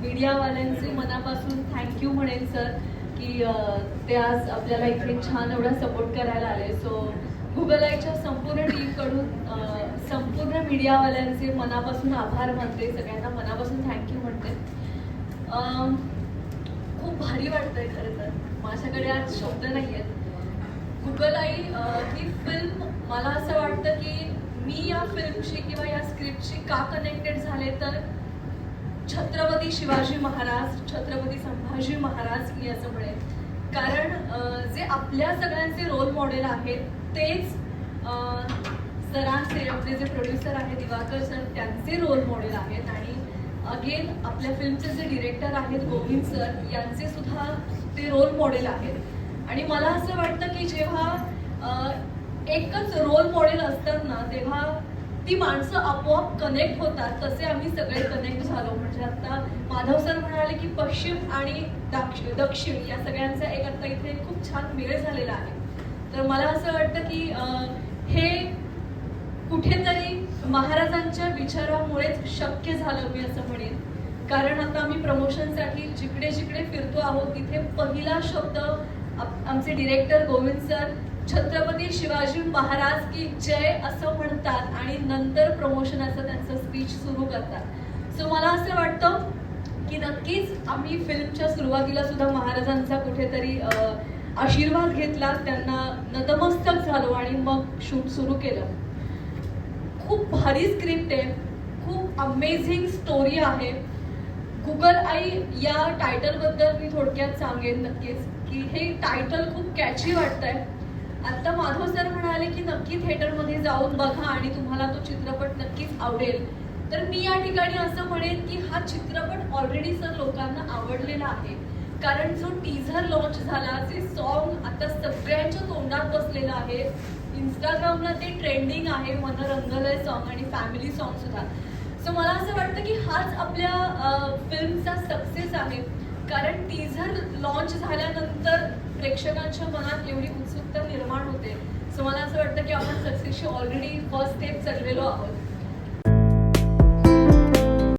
मीडियावाल्यांचे मनापासून थँक्यू म्हणेन सर की ते आज आपल्याला इथे छान एवढा सपोर्ट करायला आले. सो गुगलआयच्या संपूर्ण टीमकडून संपूर्ण मीडियावाल्यांचे मनापासून आभार मानते सगळ्यांना मनापासून थँक्यू म्हणते. खूप भारी वाटतंय खरं तर. माझ्याकडे आज शब्द नाही आहेत गुगल आई ही फिल्म मला असं वाटतं की मी या फिल्मशी किंवा या स्क्रिप्टशी का कनेक्टेड झाले तर छत्रपती शिवाजी महाराज छत्रपती संभाजी महाराज मी असं म्हणेन कारण जे आपल्या सगळ्यांचे रोल मॉडेल आहेत तेच सरांचे आपले जे प्रोड्युसर आहेत दिवाकर सर त्यांचे रोल मॉडेल आहेत. आणि अगेन आपल्या फिल्मचे जे डिरेक्टर आहेत गोविंद सर यांचे सुद्धा ते रोल मॉडेल आहेत. आणि मला असं वाटतं की जेव्हा एकच रोल मॉडेल असतात ना तेव्हा ती माणसं आपोआप कनेक्ट होतात. तसे आम्ही सगळे कनेक्ट झालो. म्हणजे आता माधव सर म्हणाले की पश्चिम आणि दाक्ष- दक्षिण या सगळ्यांचा एक आता इथे खूप छान मेळ झालेला आहे. तर मला असं वाटतं की हे कुठेतरी महाराजांच्या विचारामुळेच शक्य झालं मी असं म्हणेन. कारण आता आम्ही प्रमोशनसाठी जिकडे जिकडे फिरतो आहोत तिथे पहिला शब्द आमचे डिरेक्टर गोविंद सर छत्रपती शिवाजी महाराज की जय असं म्हणतात आणि नंतर प्रमोशनाचं त्यांचं स्पीच सुरू करतात. सो मला असं वाटतं की नक्कीच आम्ही फिल्मच्या सुरुवातीला सुद्धा महाराजांचा कुठेतरी आशीर्वाद घेतला. त्यांना नतमस्तक झालो आणि मग शूट सुरू केलं. खूप भारी स्क्रिप्ट आहे. खूप अमेझिंग स्टोरी आहे. गुगल आई या टायटलबद्दल मी थोडक्यात सांगेन नक्कीच की हे टायटल खूप कॅची वाटतंय. आता माधव सर म्हणाले की नक्की थिएटरमध्ये जाऊन बघा आणि तुम्हाला तो चित्रपट नक्कीच आवडेल. तर मी या ठिकाणी असं म्हणेन की हा चित्रपट ऑलरेडी सर लोकांना आवडलेला आहे. कारण जो टीझर लॉन्च झाला जे सॉन्ग आता सगळ्यांच्या तोंडात बसलेलं आहे इंस्टाग्रामला ते ट्रेंडिंग आहे मन रंगलय सॉन्ग आणि फॅमिली सॉन्ग सुद्धा. सो मला असं वाटतं की हाच आपल्या फिल्मचा सक्सेस आहे. कारण टीझर लॉन्च झाल्यानंतर प्रेक्षकांच्या मनात एवढी उत्सुकता निर्माण होते. सो मला असं वाटतं की आपण सक्सेसशी ऑलरेडी फर्स्ट स्टेप चाललेलो आहोत.